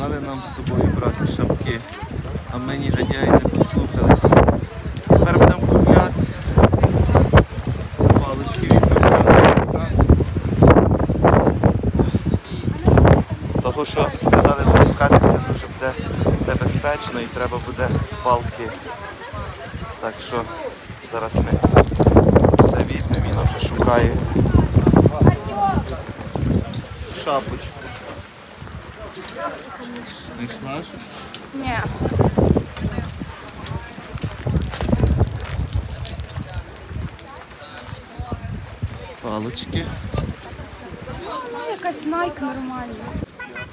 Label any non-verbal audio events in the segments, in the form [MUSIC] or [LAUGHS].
Казали нам з собою брати шапки, а ми негодяї не послухались. Тепер будемо купляти палички від Того, що сказали спускатися дуже буде небезпечно і треба буде палки. Так що зараз ми все візьмемо, він вже шукає шапочку. Знайшла щось? Ні. Палочки. Ну, якась найк нормальна.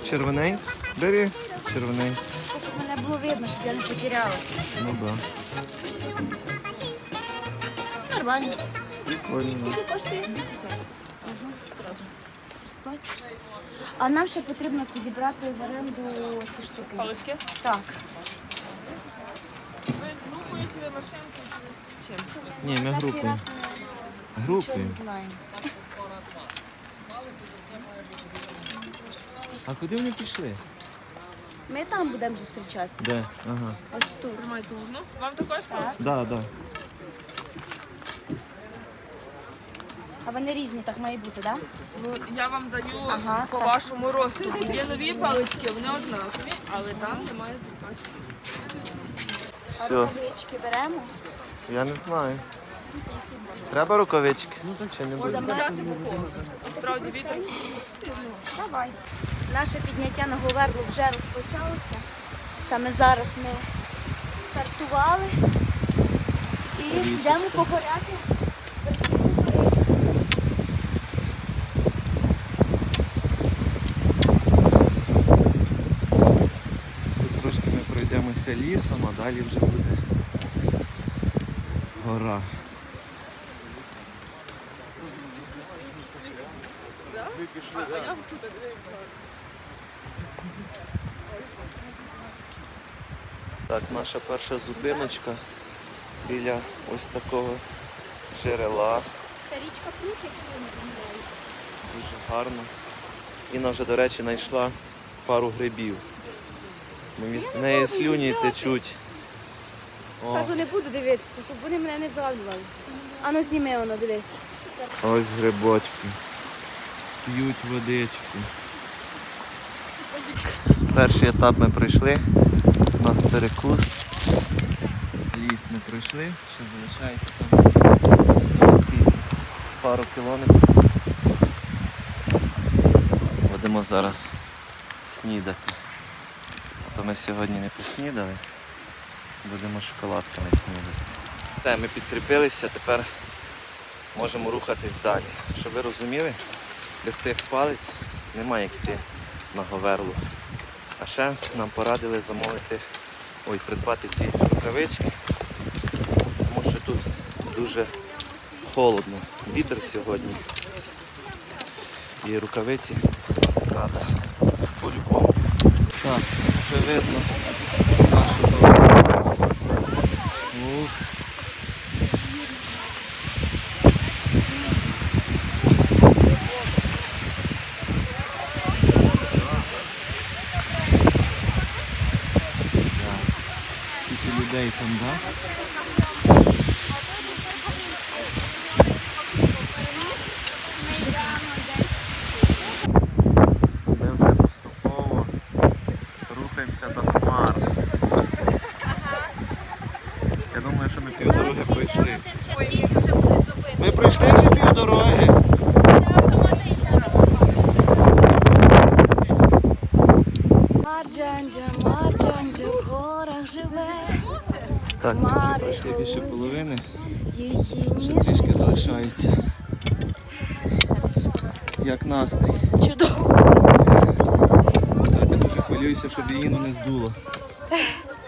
Червоней? Бери червоней. Це щоб мене було видно, щоб я не потерялася. Ну да. Нормально. Прикольно. коштує? 240. А нам ще потрібно підібрати в оренду ці штуки. Палочки? Так. Ви групуєте ви машинку чи чим? Ні, ми Перший групою. раз ми нічого не знаємо. А куди вони пішли? Ми там будемо зустрічатися. Де? Ага. Ось тут. Вам також палочки? Да, да. А вони різні, так має бути, так? Ну, я вам даю Ага, по так. вашому розкладу. Є нові палички, вони однакові, але там немає бачите. А Все. рукавички беремо. Я не знаю. Треба рукавички? Чи не буде? Взяти по колу. Справді вітер. Давай. Наше підняття на Говерлу вже розпочалося. Саме зараз ми стартували і йдемо покоряти. Тут трошки ми пройдемося лісом, а далі вже буде гора. Так, наша перша зупиночка біля ось такого джерела. Це річка Плут, якщо я не помиляю. Дуже гарно. Інна вже, до речі, знайшла пару грибів. Мені в неї слюні течуть. О, Кажу, не буду дивитися, щоб вони мене не залювали. Ану, зніми воно, дивись. ось грибочки. П'ють водичку. Перший етап ми пройшли. У нас перекус. Ліс ми пройшли, ще залишається там пару кілометрів. Будемо зараз снідати. То ми сьогодні не поснідали. Будемо шоколадками снідати. Те, ми підкріпилися, тепер можемо рухатись далі. Щоб ви розуміли, без цих палець немає як йти на говерлу. А ще нам порадили замовити, ой, придбати ці рукавички, тому що тут дуже холодно. Вітер сьогодні. І рукавиці треба по-любому. Так, вже видно нашу дорогу. Скільки людей там, так? Ми вже поступово рухаємося до хмар. Я думаю, що ми півдороги пройшли. Ми пройшли вже півдороги. Марджанджа, Марджанджа в горах живе, Так, ми вже пройшли більше половини. Ще трішки залишається. Як настрій? чудово. Так, я дуже хвилююся, щоб її не здуло.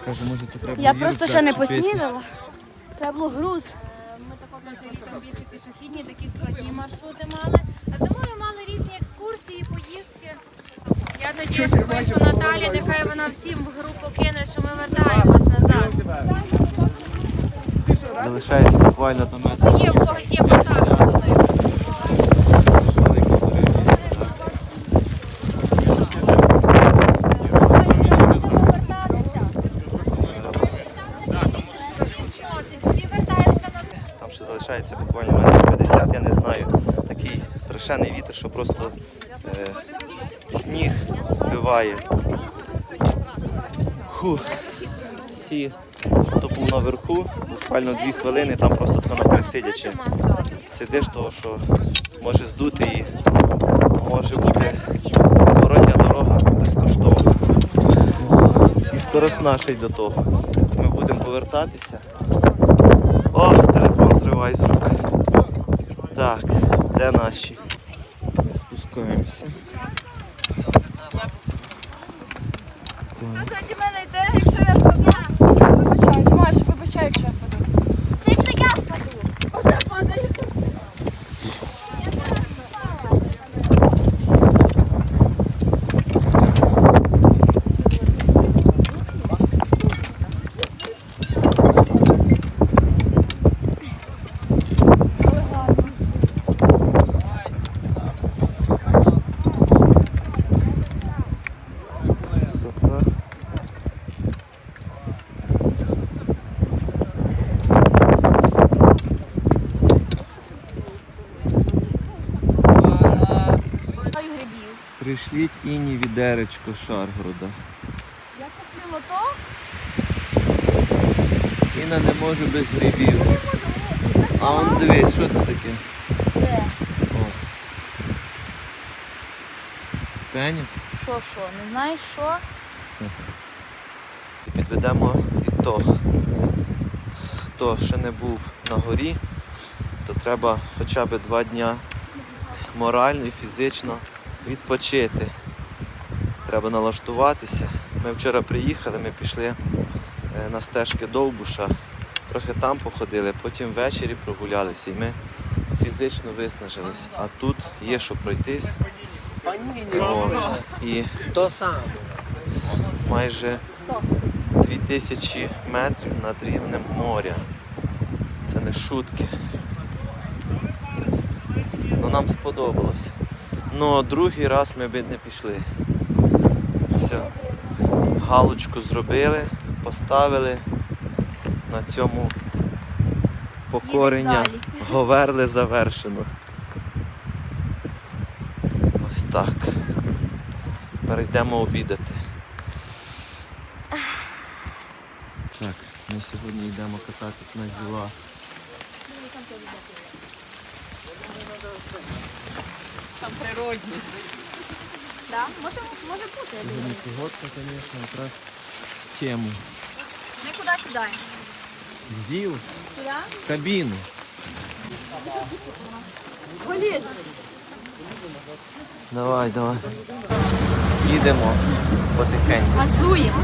Каже, може це треба Я просто ще не поснідала. Треба було груз. Ми також більше пішохідні, такі складні маршрути мали. А зимою мали різні екскурсії, поїздки. Я тоді пишу Наталі, нехай вона всім в групу кине, що ми вертаємось назад. Залишається буквально до метрів. Ну, є в когось, є контакт. Там ще залишається буквально метрів 50, я не знаю. Такий страшенний вітер, що просто е, сніг збиває. Фух. Всі, хто був наверху, буквально дві хвилини, там просто на присидячи. Сидиш, того що може здути і може бути зворотня дорога безкоштовна. І скоросна ще й до того. Ми будемо повертатися. Ох, телефон зривай з рук. Так, де наші? Ми спускаємося. Заді мене йде, якщо я впаду. Вибачай, Маш, вибачай, якщо я впаду. Це якщо я впаду. Оце падає. Пришліть іні відеречко Шаргорода. Я куплю лоток. Іна не може без грибів. А он дивись, що це таке? Де? Ось. Пенік. Що, що? Не знаєш що? Підведемо ітог. Хто ще не був на горі, то треба хоча б два дня морально і фізично відпочити. Треба налаштуватися. Ми вчора приїхали, ми пішли е, на стежки Довбуша, трохи там походили, потім ввечері прогулялися і ми фізично виснажились. А тут є що пройтись. І майже 2000 метрів над рівнем моря. Це не шутки. Ну нам сподобалось. Ну другий раз ми би не пішли. Все. Галочку зробили, поставили на цьому покорення. Говерли завершено. Ось так. Перейдемо обідати. Так, ми сьогодні йдемо кататись на зіла. Природні. Да? Може, може бути. я думаю. Погодка, звісно, якраз в тему. Ми куди сідаємо? В ЗІЛ, Сюди? в кабіну. Поліз. Давай, давай. Їдемо потихеньку. Газуємо.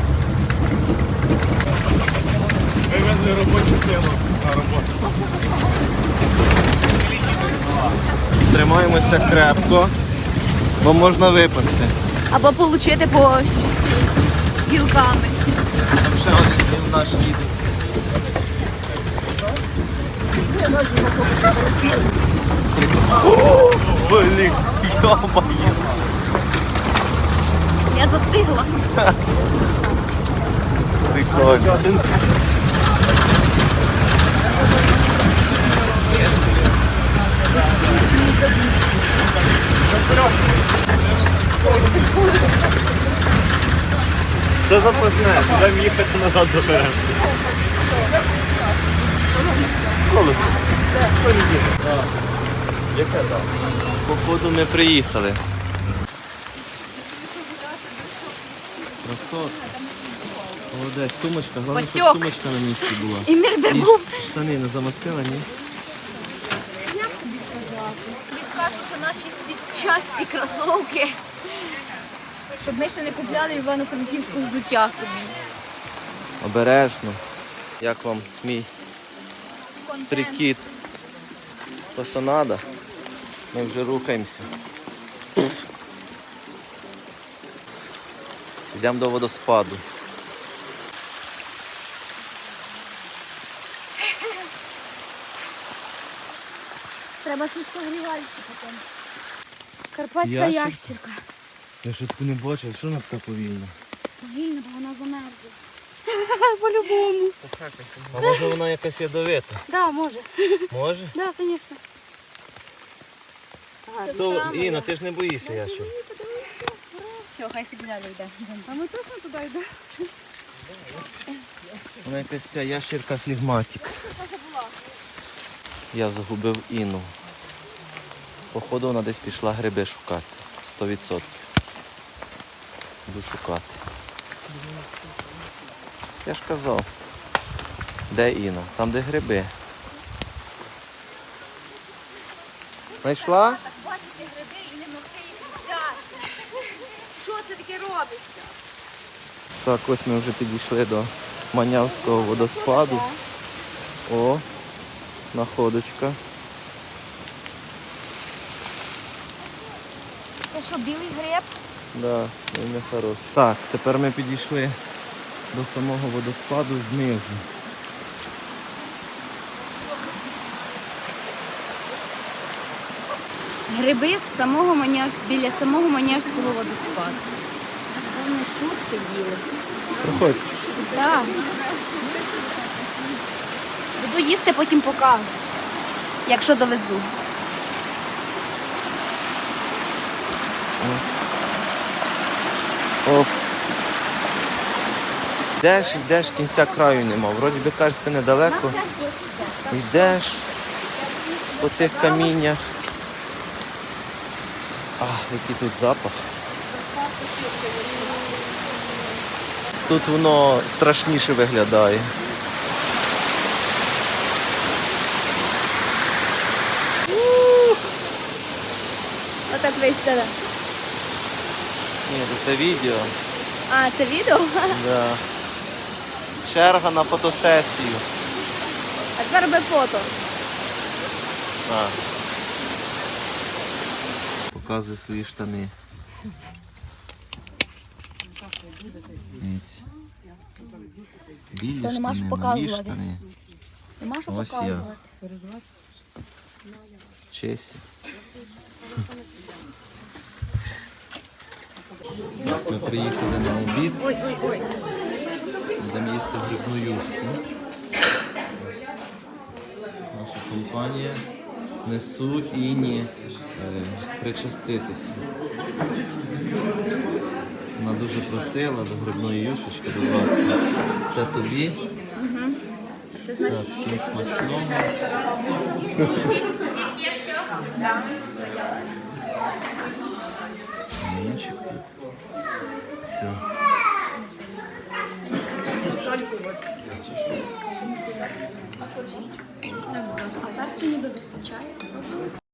Тримаємося крепко, бо можна випасти. Або отримати по щуці гілками. Там ще один зіл наш їде. Я застигла. Прикольно. Це запасне, будемо їхати назад заберемо. Колесо. Яке там? Походу ми приїхали. Красотка. Молодець, сумочка, головне, щоб сумочка на місці була. І де І був. ш- штани не замастила, ні? Тобі скажу, що наші сітчасті кросовки. Щоб ми ще не купляли Івано-Франківську взуття собі. Обережно. Як вам мій Контент. прикид? То, що треба, ми вже рухаємося. Йдемо до водоспаду. Треба щось погрівальці потім. Карпатська Ящерка? Я ще таку не бачив, що вона така повільна? Повільно, бо вона замерзла. [LAUGHS] По-любому. А може вона якась ядовита? Да, може. Може? [LAUGHS] Да, звісно. То, Інна, ти ж не боїшся ящер. Все, хай собі далі йде. А ми точно туди йдемо? Вона якась ця ящерка флегматик. Я загубив Інну. Походу вона десь пішла гриби шукати. 100%. Буду шукати. Я ж казав. Де Інна? Там де гриби. Знайшла? Так бачити гриби і не могти їх взяти. Що це таке робиться? Так, ось ми вже підійшли до Манявського водоспаду. О, находочка. Це що, білий гриб? Да, він не хороший. Так, тепер ми підійшли до самого водоспаду знизу. Гриби з самого Маняв... біля самого Манявського водоспаду. Вони шурши їли. Проходь. Так. Буду їсти, потім покажу. Якщо довезу. Йдеш, йдеш, кінця краю нема. Вроді би кажеться недалеко. Йдеш по цих каміннях. А, який тут запах. Тут воно страшніше виглядає. Отак вийшли. Ні, це відео. А, це відео? Да. Черга на фотосесію. А тепер роби фото. А. Показує свої штани. Дивіться. Білі Що, нема що штани, нові показувати? штани. Нема що Ось я. показувати. Чесі. Так, ми приїхали на обід. Будемо їсти грибну юшку. Наша компанія несуть Іні е, причаститися. Вона дуже просила до грибної юшечки, будь ласка. Це тобі. Це Так, значить всім смачного. Все. Перцю ніби вистачає.